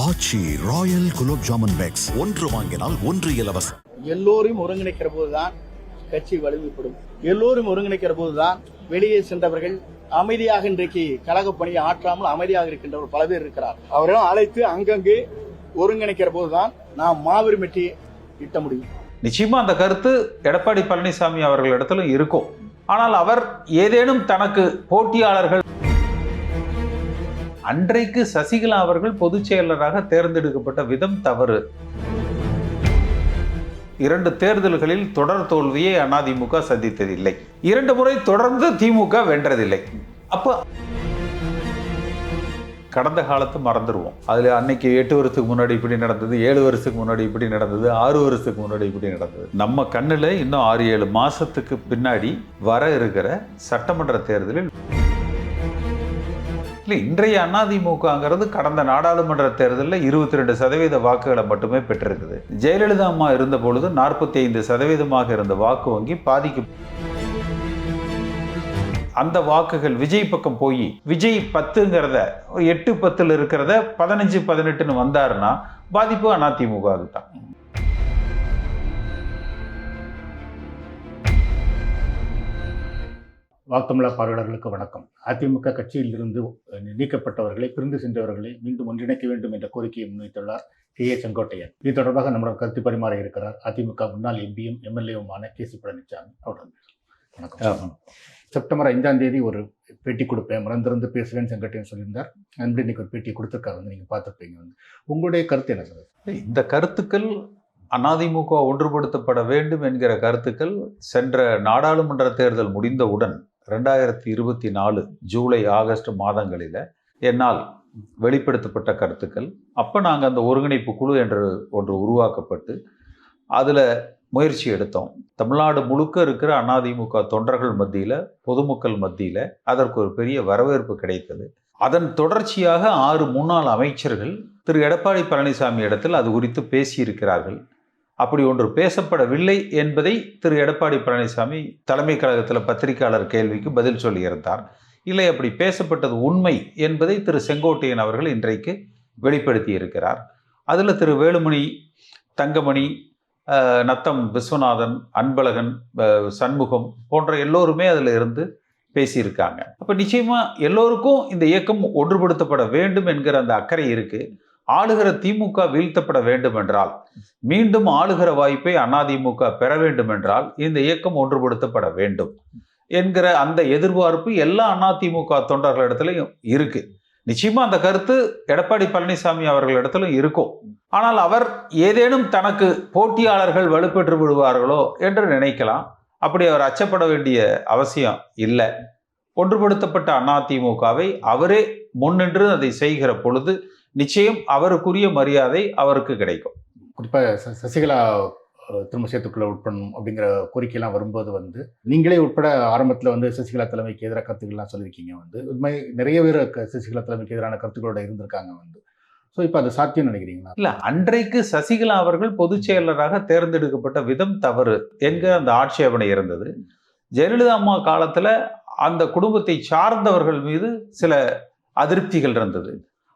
Aachi royal gulab jamun packs. ஒன்று வாங்கினால் ஒன்று இலவசம். எல்லோரையும் ஒருங்கிணைக்கிற போதுதான் கட்சி வலிமைப்படும். எல்லோரும் ஒருங்கிணைக்கிற போதுதான் வெளியே சென்றவர்கள் அமைதியாக இன்றைக்கு கழக பணியை ஆற்றாமல் அமைதியாக இருக்கின்றவர் பல பேர் இருக்கிறார். அவர்களும் அழைத்து அங்கங்கே ஒருங்கிணைக்கிற போதுதான் நாம் மாபெரும் வெற்றியை ஈட்ட முடியும். நிச்சயமா அந்த கருத்து எடப்பாடி பழனிசாமி அவர்களிடத்திலும் இருக்கும். ஆனால் அவர் ஏதேனும் தனக்கு போட்டியாளர்கள் அன்றைக்கு சசிகலா அவர்கள் பொதுச் செயலராக தேர்ந்தெடுக்கப்பட்ட விதம் தவறு. இரண்டு தேர்தல்களில் தொடர் தோல்வியை அதிமுக சந்தித்ததில்லை. இரண்டு முறை தொடர்ந்து திமுக வென்றதில்லை. அப்ப கடந்த காலத்தை மறந்துடுவோம் அதில் அன்னைக்கு எட்டு வருஷத்துக்கு முன்னாடி இப்படி நடந்தது ஏழு வருஷத்துக்கு முன்னாடி இப்படி நடந்தது ஆறு வருஷத்துக்கு முன்னாடி இப்படி நடந்தது. நம்ம கண்ணில் இன்னும் ஆறு ஏழு மாசத்துக்கு பின்னாடி வர இருக்கிற சட்டமன்ற தேர்தலில் இல்லை இன்றைய அதிமுகங்கிறது கடந்த நாடாளுமன்ற தேர்தலில் இருபத்தி ரெண்டு சதவீத வாக்குகளை மட்டுமே பெற்றிருக்குது. ஜெயலலிதா அம்மா இருந்த பொழுது நாற்பத்தி ஐந்து சதவீதமாக இருந்த வாக்கு வங்கி பாதிக்கு அந்த வாக்குகள் விஜய் பக்கம் போய் விஜய் பத்துங்கிறத எட்டு பத்தில் இருக்கிறத பதினஞ்சு பதினெட்டுன்னு வந்தாருன்னா பாதிப்பு அதிமுகவுக்கு தான். வாக்குமலா பார்வையாளர்களுக்கு வணக்கம். அதிமுக கட்சியில் இருந்து நீக்கப்பட்டவர்களை பிரிந்து சென்றவர்களை மீண்டும் ஒன்றிணைக்க வேண்டும் என்ற கோரிக்கையை முன்வைத்துள்ளார் கே. ஏ. செங்கோட்டையன். இது தொடர்பாக நம்முடன் கருத்து பரிமாற இருக்கிறார் அதிமுக முன்னாள் எம்பியும் எம்எல்ஏவுமான கே. சி. பழனிசாமி அவருடன் வணக்கம். செப்டம்பர் ஐந்தாம் தேதி ஒரு பேட்டி கொடுப்பேன். மறந்திருந்து பேசுவேன் செங்கோட்டையன் சொல்லியிருந்தார். அன்பு இன்னைக்கு ஒரு பேட்டி கொடுத்துருக்காரு. வந்து நீங்கள் பார்த்துருப்பீங்க வந்து. உங்களுடைய கருத்து என்ன சார்? இந்த கருத்துக்கள் அதிமுக ஒன்றுபடுத்தப்பட வேண்டும் என்கிற கருத்துக்கள் சென்ற நாடாளுமன்ற தேர்தல் முடிந்தவுடன் ரெண்டாயிரத்தி இருபத்தி நாலு ஜூலை ஆகஸ்ட் மாதங்களில் என்னால் வெளிப்படுத்தப்பட்ட கருத்துக்கள். அப்போ நாங்கள் அந்த ஒருங்கிணைப்பு குழு என்று ஒன்று உருவாக்கப்பட்டு அதில் முயற்சி எடுத்தோம். தமிழ்நாடு முழுக்க இருக்கிற அதிமுக தொண்டர்கள் மத்தியில் பொதுமக்கள் மத்தியில் அதற்கு ஒரு பெரிய வரவேற்பு கிடைத்தது. அதன் தொடர்ச்சியாக ஆறு முன்னாள் அமைச்சர்கள் திரு. எடப்பாடி பழனிசாமி இடத்தில் அது குறித்து பேசியிருக்கிறார்கள். அப்படி ஒன்று பேசப்படவில்லை என்பதை திரு எடப்பாடி பழனிசாமி தலைமை கழகத்தில் பத்திரிகையாளர் கேள்விக்கு பதில் சொல்லியிருந்தார். இல்லை அப்படி பேசப்பட்டது உண்மை என்பதை திரு செங்கோட்டையன் அவர்கள் இன்றைக்கு வெளிப்படுத்தி இருக்கிறார். அதில் திரு வேலுமணி தங்கமணி நத்தம் விஸ்வநாதன் அன்பழகன் சண்முகம் போன்ற எல்லோருமே அதில் இருந்து பேசியிருக்காங்க. அப்போ நிச்சயமாக எல்லோருக்கும் இந்த இயக்கம் ஒன்றுபடுத்தப்பட வேண்டும் என்கிற அந்த அக்கறை இருக்குது ஆளுகிற திமுக வீழ்த்தப்பட வேண்டும் என்றால் மீண்டும் ஆளுகிற வாய்ப்பை அதிமுக பெற வேண்டும் என்றால் இந்த இயக்கம் ஒன்றுபடுத்தப்பட வேண்டும் என்கிற அந்த எதிர்பார்ப்பு எல்லா அதிமுக தொண்டர்களிடத்துலையும் இருக்கு. நிச்சயமா அந்த கருத்து எடப்பாடி பழனிசாமி அவர்களிடத்திலும் இருக்கும். ஆனால் அவர் ஏதேனும் தனக்கு போட்டியாளர்கள் வலுப்பெற்று விடுவார்களோ என்று நினைக்கலாம். அப்படி அவர் அச்சப்பட வேண்டிய அவசியம் இல்லை. ஒன்றுபடுத்தப்பட்ட அதிமுகவை அவரே முன்னின்று அதை செய்கிற பொழுது நிச்சயம் அவருக்குரிய மரியாதை அவருக்கு கிடைக்கும். குறிப்பாக சசிகலா திரும்ப சேர்த்துக்குள்ள உட்படணும் அப்படிங்கிற கோரிக்கையெல்லாம் வரும்போது வந்து நீங்களே உட்பட ஆரம்பத்தில் வந்து சசிகலா தலைமைக்கு எதிராக கருத்துக்கள்லாம் சொல்லியிருக்கீங்க வந்து. மாதிரி நிறைய பேர் சசிகலா தலைமைக்கு எதிரான கருத்துக்களோட இருந்திருக்காங்க வந்து. ஸோ இப்போ அது சாத்தியம் நினைக்கிறீங்களா? இல்ல அன்றைக்கு சசிகலா அவர்கள் பொதுச் செயலராக தேர்ந்தெடுக்கப்பட்ட விதம் தவறு. என்கிற அந்த ஆட்சேபனை இருந்தது? ஜெயலலிதா அம்மா காலத்துல அந்த குடும்பத்தை சார்ந்தவர்கள் மீது சில அதிருப்திகள் இருந்தது.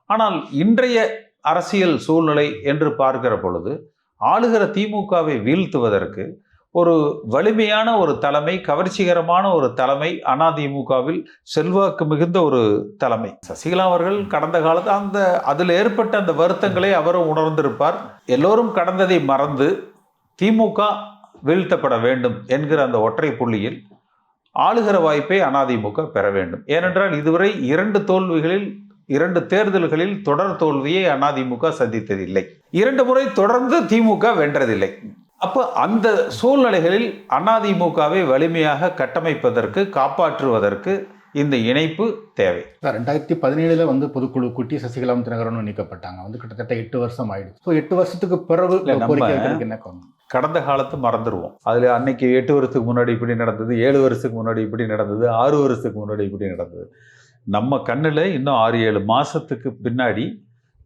ஆனால் இன்றைய அரசியல் சூழ்நிலை என்று பார்க்கிற பொழுது ஆளுகிற திமுகவை வீழ்த்துவதற்கு ஒரு வலிமையான ஒரு தலைமை கவர்ச்சிகரமான ஒரு தலைமை அதிமுகவில் செல்வாக்கு மிகுந்த ஒரு தலைமை. சசிகலா அவர்கள் கடந்த காலத்து அந்த அதில் ஏற்பட்ட அந்த வருத்தங்களை அவரும் உணர்ந்திருப்பார். எல்லோரும் கடந்ததை மறந்து திமுக வீழ்த்தப்பட வேண்டும் என்கிற அந்த ஒற்றை புள்ளியில் ஆளுகிற வாய்ப்பை அதிமுக பெற வேண்டும். ஏனென்றால் இதுவரை இரண்டு தோல்விகளில் இரண்டு தேர்தல்களில் தொடர் தோல்வியை அதிமுக சந்தித்ததில்லை. இரண்டு முறை தொடர்ந்து திமுக வென்றதில்லை. அப்போ அந்த சூழ்நிலைகளில் அதிமுகவை வலிமையாக கட்டமைப்பதற்கு காப்பாற்றுவதற்கு இந்த இணைப்பு தேவை. ரெண்டாயிரத்தி பதினேழுல வந்து பொதுக்குழு கூட்டி சசிகலாவும் தினகரனும் நீக்கப்பட்டாங்க. வந்து கிட்டத்தட்ட எட்டு வருஷம் ஆயிடுச்சு. ஸோ எட்டு வருஷத்துக்கு பிறகு என்ன கடந்த காலத்தை மறந்துடுவோம் அதில் அன்னைக்கு எட்டு வருஷத்துக்கு முன்னாடி இப்படி நடந்தது ஏழு வருஷத்துக்கு முன்னாடி இப்படி நடந்தது ஆறு வருஷத்துக்கு முன்னாடி இப்படி நடந்தது. நம்ம கண்ணில் இன்னும் ஆறு ஏழு மாதத்துக்கு பின்னாடி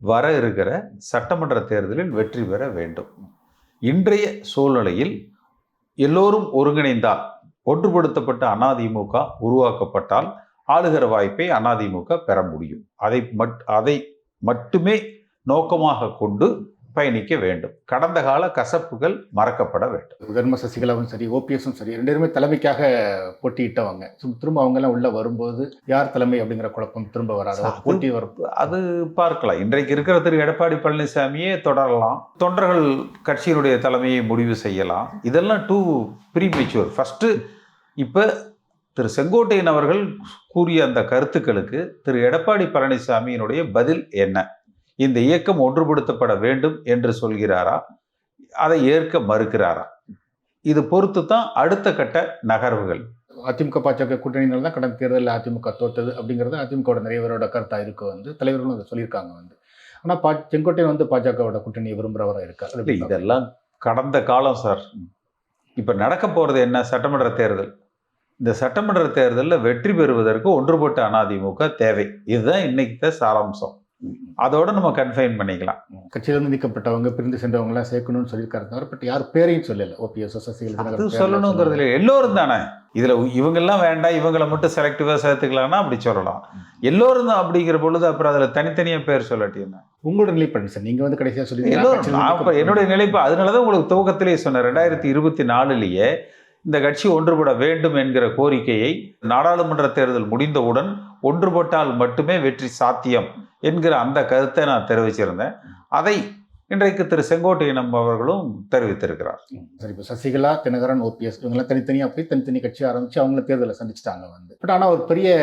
வர இருக்கிற சட்டமன்ற தேர்தலில் வெற்றி பெற வேண்டும். இன்றைய சூழ்நிலையில் எல்லோரும் ஒருங்கிணைந்தால் ஒன்றுபடுத்தப்பட்ட அதிமுக உருவாக்கப்பட்டால் ஆளுகிற வாய்ப்பை அதிமுக பெற முடியும். அதை மட் அதை மட்டுமே நோக்கமாக கொண்டு பயணிக்க வேண்டும். கடந்த கால கசப்புகள் மறக்கப்பட வேண்டும். தர்ம சசிகலாவும் சரி ஓபிஎஸும் சரி ரெண்டு பேருமே தலைமைக்காக போட்டியிட்டவங்க. திரும்ப அவங்க எல்லாம் உள்ள வரும்போது யார் தலைமை அப்படிங்கிற குழப்பம் திரும்ப வராது. போட்டி வரும் அது பார்க்கலாம். இன்றைக்கு இருக்கிற திரு எடப்பாடி பழனிசாமியே தொடரலாம். தொண்டர்கள் கட்சியினுடைய தலைமையை முடிவு செய்யலாம். இதெல்லாம் டூ ப்ரீமெச்சூர் ஃபஸ்ட்டு இப்போ திரு செங்கோட்டையன் அவர்கள் கூறிய அந்த கருத்துக்களுக்கு திரு எடப்பாடி பழனிசாமியினுடைய பதில் என்ன? இந்த இயக்கம் ஒன்றுபடுத்தப்பட வேண்டும் என்று சொல்கிறாரா? அதை ஏற்க மறுக்கிறாரா? இது பொறுத்து தான் அடுத்த கட்ட நகர்வுகள். அதிமுக பாஜக கூட்டணியினால தான் கடந்த தேர்தலில் அதிமுக தோத்தது அப்படிங்கிறது அதிமுகவோட நிறைய பேரோட கருத்தாக இருக்கு வந்து. தலைவர்களும் அதை சொல்லியிருக்காங்க வந்து. ஆனால் பா செங்கோட்டையன் வந்து பாஜகவோட கூட்டணியை விரும்புகிறவராக இருக்கார் இதெல்லாம் கடந்த காலம் சார். இப்போ நடக்க போகிறது என்ன? சட்டமன்ற தேர்தல். இந்த சட்டமன்ற தேர்தலில் வெற்றி பெறுவதற்கு ஒன்றுபட்ட அதிமுக தேவை. இதுதான் இன்னைக்கு தான் சாராம்சம். அதோட நம்ம கன்ஃபைன் பண்ணிக்கலாம். கட்சியிலிருந்து நீக்கப்பட்டவங்க பிரிந்து சென்றவங்கலாம் சேர்க்கணும்னு சொல்லியிருக்காரு தவிர பட் யார் பேரையும் சொல்லல. ஓபிஎஸ் சசிகலா அது சொல்லணுங்கிறது இல்லை. எல்லோரும் தானே. இதில் இவங்கெல்லாம் வேண்டாம். இவங்களை மட்டும் செலக்டிவாக சேர்த்துக்கலாம்னா அப்படி சொல்லலாம். எல்லோரும் தான் அப்படிங்கிற பொழுது அப்புறம் அதில் தனித்தனியாக பேர் சொல்லட்டி என்ன? உங்களோட நிலைப்பாடு சார். நீங்க வந்து கடைசியா சொல்லி எல்லோரும் நான் என்னுடைய நிலைப்பு அதனால தான் உங்களுக்கு துவக்கத்திலேயே சொன்னேன். ரெண்டாயிரத்தி இருபத்தி நாலுலேயே இந்த கட்சி ஒன்றுபட வேண்டும் என்கிற கோரிக்கையை நாடாளுமன்ற தேர்தல் முடிந்தவுடன் ஒன்றுபட்டால் மட்டுமே வெற்றி சாத்தியம். என்கிற அந்த கருத்தை நான் தெரிவிச்சிருந்தேன். அதை இன்றைக்கு திரு செங்கோட்டையனம் அவர்களும் தெரிவித்திருக்கிறார். சரி இப்போ சசிகலா தினகரன் ஓபிஎஸ் இவங்கெல்லாம் தனித்தனியா போய் தனித்தனி கட்சி ஆரம்பிச்சு அவங்கள தேர்தலை சந்திச்சிட்டாங்க வந்து. பட் ஆனா ஒரு பெரிய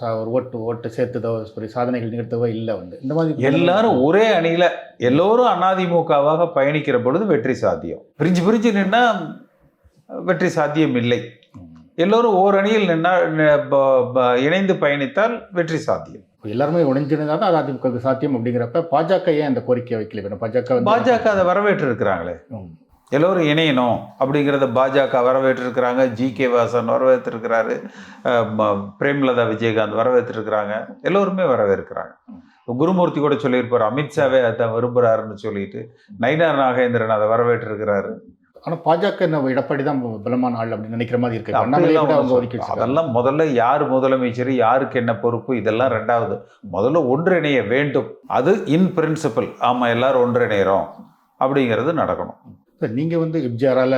ச- ஒரு ஓட்டு ஓட்டு சேர்த்ததோ பெரிய சாதனைகள் நிகழ்த்தவோ இல்லை வந்து. இந்த மாதிரி எல்லாரும் ஒரே அணியில எல்லோரும் அதிமுகவாக பயணிக்கிற பொழுது வெற்றி சாத்தியம். பிரிஞ்சு பிரிஞ்சு நின்னா வெற்றி சாத்தியம் இல்லை. எல்லோரும் ஓர் அணியில் நின்னா இணைந்து பயணித்தால் வெற்றி சாத்தியம். எல்லாருமே உடைஞ்சிருந்தா தான் அது அதிமுக சாத்தியம் அப்படிங்கிறப்ப பாஜக ஏன் அந்த கோரிக்கையை வைக்கல வேணும்? பாஜக பாஜக அதை வரவேற்று இருக்கிறாங்களே. எல்லோரும் இணையணும் அப்படிங்கிறத பாஜக வரவேற்றிருக்கிறாங்க. ஜி. கே. வாசன் வரவேற்றிருக்கிறாரு. பிரேமலதா விஜயகாந்த் வரவேற்றிருக்கிறாங்க. எல்லோருமே வரவேற்கிறாங்க. குருமூர்த்தி கூட சொல்லியிருப்பார். அமித்ஷாவே அதை விரும்புகிறாருன்னு சொல்லிட்டு. நயினார் நாகேந்திரன் அதை வரவேற்றிருக்கிறாரு. ஆனா பாஜக நம்ம எடப்பாடி தான் பலமான ஆள் அப்படின்னு நினைக்கிற மாதிரி இருக்கு. கூட. அதெல்லாம் முதல்ல யார் முதலமைச்சர் யாருக்கு என்ன பொறுப்பு இதெல்லாம் ரெண்டாவது. முதல்ல ஒன்றிணைய வேண்டும். அது இன் பிரின்சிபல் ஆமா எல்லாரும் ஒன்றிணைகிறோம் அப்படிங்கிறது நடக்கணும். சார் நீங்க வந்து எம்ஜிஆரால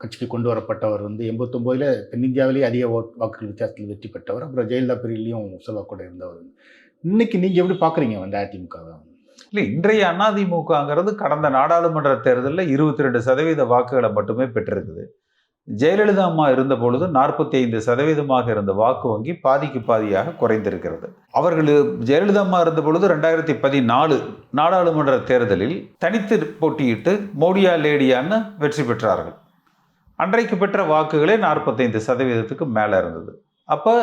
கட்சிக்கு கொண்டு வரப்பட்டவர் வந்து எண்பத்தொம்போதுல தென்னிந்தியாவிலேயே அதிக ஓட் வாக்குகள் வித்தியாசத்தில் வெற்றி பெற்றவர். அப்புறம் ஜெயலலிதா பிரிவிலையும் செல்வாக்கூட இருந்தவர். இன்னைக்கு நீங்க எப்படி பாக்குறீங்க வந்து அதிமுக இல்லை இன்றைய அதிமுகங்கிறது கடந்த நாடாளுமன்ற தேர்தலில் இருபத்தி ரெண்டு சதவீத வாக்குகளை மட்டுமே பெற்றிருக்குது. ஜெயலலிதா அம்மா இருந்த பொழுது நாற்பத்தி ஐந்து சதவீதமாக இருந்த வாக்கு வங்கி பாதிக்கு பாதியாக குறைந்திருக்கிறது. அவர்கள் ஜெயலலிதா அம்மா இருந்த பொழுது ரெண்டாயிரத்தி பதினாலு நாடாளுமன்ற தேர்தலில் தனித்து போட்டியிட்டு மோடியா லேடியான்னு வெற்றி பெற்றார்கள். அன்றைக்கு பெற்ற வாக்குகளே நாற்பத்தைந்து சதவீதத்துக்கு மேலே இருந்தது. அப்போ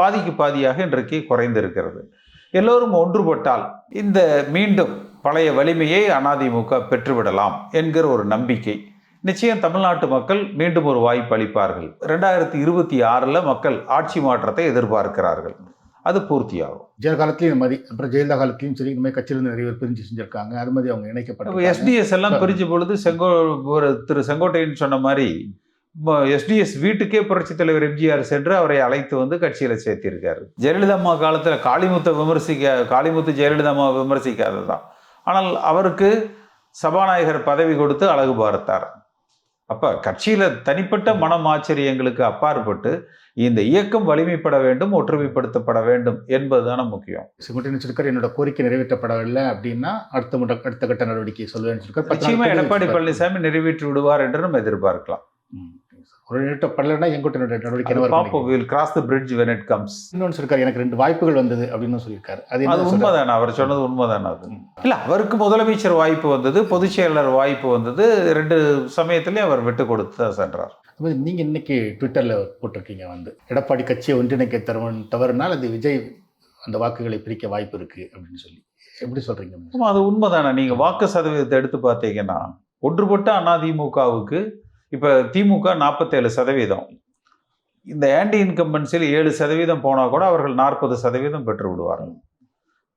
பாதிக்கு பாதியாக இன்றைக்கு குறைந்திருக்கிறது. எல்லோரும் ஒன்றுபட்டால் இந்த மீண்டும் பழைய வலிமையை அதிமுக பெற்றுவிடலாம் என்கிற ஒரு நம்பிக்கை. நிச்சயம் தமிழ்நாட்டு மக்கள் மீண்டும் ஒரு வாய்ப்பு அளிப்பார்கள். ரெண்டாயிரத்தி இருபத்தி ஆறில் மக்கள் ஆட்சி மாற்றத்தை எதிர்பார்க்கிறார்கள். அது பூர்த்தியாகும். ஜெய காலத்திலயும் இந்த மாதிரி அப்புறம் ஜெயலலிதா காலத்திலயும் சரி இந்த மாதிரி கட்சியிலிருந்து நிறைய பேர் பிரிஞ்சு செஞ்சிருக்காங்க. அது மாதிரி அவங்க இணைக்கப்பட்ட எஸ்டிஎஸ் எல்லாம் பிரிஞ்ச பொழுது செங்கோ ஒரு திரு செங்கோட்டையன் சொன்ன மாதிரி எஸ்டிஎஸ் வீட்டுக்கே புரட்சித் தலைவர் எம்ஜிஆர் சென்று அவரை அழைத்து வந்து கட்சியில் சேர்த்திருக்காரு. ஜெயலலிதா அம்மா காலத்தில் காளிமுத்தை விமர்சிக்க காளிமுத்து ஜெயலலிதா அம்மா விமர்சிக்காததான் ஆனால் அவருக்கு சபாநாயகர் பதவி கொடுத்து அழகு பார்த்தார். அப்ப கட்சியில தனிப்பட்ட மனம் ஆச்சரியங்களுக்கு அப்பாற்பட்டு இந்த இயக்கம் வலிமைப்பட வேண்டும் ஒற்றுமைப்படுத்தப்பட வேண்டும் என்பதுதான முக்கியம். செங்கோட்டையன் சொல்லிருக்காரு என்னோட கோரிக்கை நிறைவேற்றப்படவில்லை அப்படின்னா அடுத்த முறை அடுத்த கட்ட நடவடிக்கை சொல்லுவேன்னு சொல்லிருக்காரு பத்து நாள் நிச்சயமா கூட எடப்பாடி. பழனிசாமி நிறைவேற்றி விடுவார் என்று நம்ம எதிர்பார்க்கலாம். ஒரு நிறைவேற்றப்படலைன்னா செங்கோட்டையனோட நடவடிக்கை அது என்ன பார்ப்போம் will cross the bridge when it comes. இன்னொன்று சொல்லிருக்காரு எனக்கு ரெண்டு வாய்ப்புகள் வந்தது அப்படின்னு சொல்லியிருக்காரு. அது அது? உண்மைதானே? அவர் சொன்னது உண்மைதானே அது. இல்ல அவருக்கு முதலமைச்சர் வாய்ப்பு வந்தது பொதுச் செயலாளர் வாய்ப்பு வந்தது ரெண்டு சமயத்திலையும் அவர் விட்டு கொடுத்து தான் சென்றார். அது மாதிரி நீங்க இன்னைக்கு ட்விட்டர்ல போட்டிருக்கீங்க வந்து. எடப்பாடி கட்சியை ஒன்றிணைக்க தருவன் தவறுனால் அது விஜய் அந்த வாக்குகளை பிரிக்க வாய்ப்பு இருக்கு அப்படின்னு சொல்லி. எப்படி சொல்றீங்க? ஆமா, அது உண்மைதானே? நீங்க வாக்கு சதவீதத்தை எடுத்து பார்த்தீங்கன்னா ஒன்றுபட்ட அதிமுகவுக்கு இப்போ திமுக நாற்பத்தேழு சதவீதம். இந்த ஆன்டி இன்கம்பன்சியில் ஏழு சதவீதம் போனால் கூட அவர்கள் நாற்பது சதவீதம் பெற்று விடுவார்கள்.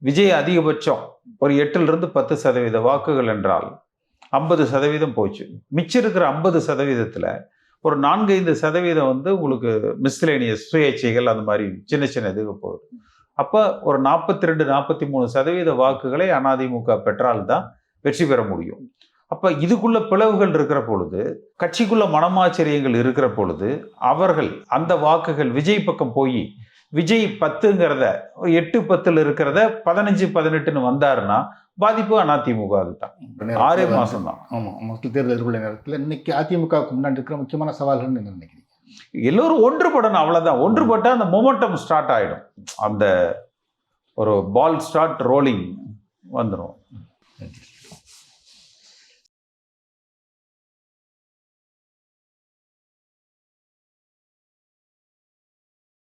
விஜய் அதிகபட்சம் ஒரு எட்டிலிருந்து பத்து சதவீத வாக்குகள் என்றால் ஐம்பது சதவீதம் போச்சு. மிச்சம் இருக்கிற ஐம்பது சதவீதத்தில் ஒரு நான்கு ஐந்து சதவீதம் வந்து உங்களுக்கு மிஸ்லேனியஸ் சுயேட்சைகள் அந்த மாதிரி சின்ன சின்ன இதுக்கு போகுது. அப்போ ஒரு நாற்பத்தி ரெண்டு நாற்பத்தி மூணு சதவீத வாக்குகளை அதிமுக பெற்றால்தான் வெற்றி பெற முடியும். அப்போ இதுக்குள்ள பிளவுகள் இருக்கிற பொழுது கட்சிக்குள்ள மனமாச்சரியங்கள் இருக்கிற பொழுது அவர்கள் அந்த வாக்குகள் விஜய் பக்கம் போய் விஜய் பத்துங்கிறத எட்டு பத்தில் இருக்கிறத பதினஞ்சு பதினெட்டுன்னு வந்தாருன்னா பாதிப்பு அதிமுகவுக்கு தான் ஆறே மாசம் தான் ஆமா மக்கள் தேர்தல் எதிர்கொள்ள நேரத்தில் இன்னைக்கு அதிமுகவுக்கு முன்னாடி இருக்கிற முக்கியமான சவால்கள் என்ன நினைக்கிறீங்க? எல்லோரும் ஒன்றுபடணும் அவ்வளவுதான். ஒன்றுபட்டா அந்த மொமெண்டம் ஸ்டார்ட் ஆயிடும். அந்த ஒரு பால் ஸ்டார்ட் ரோலிங் வந்துடும் நன்றி.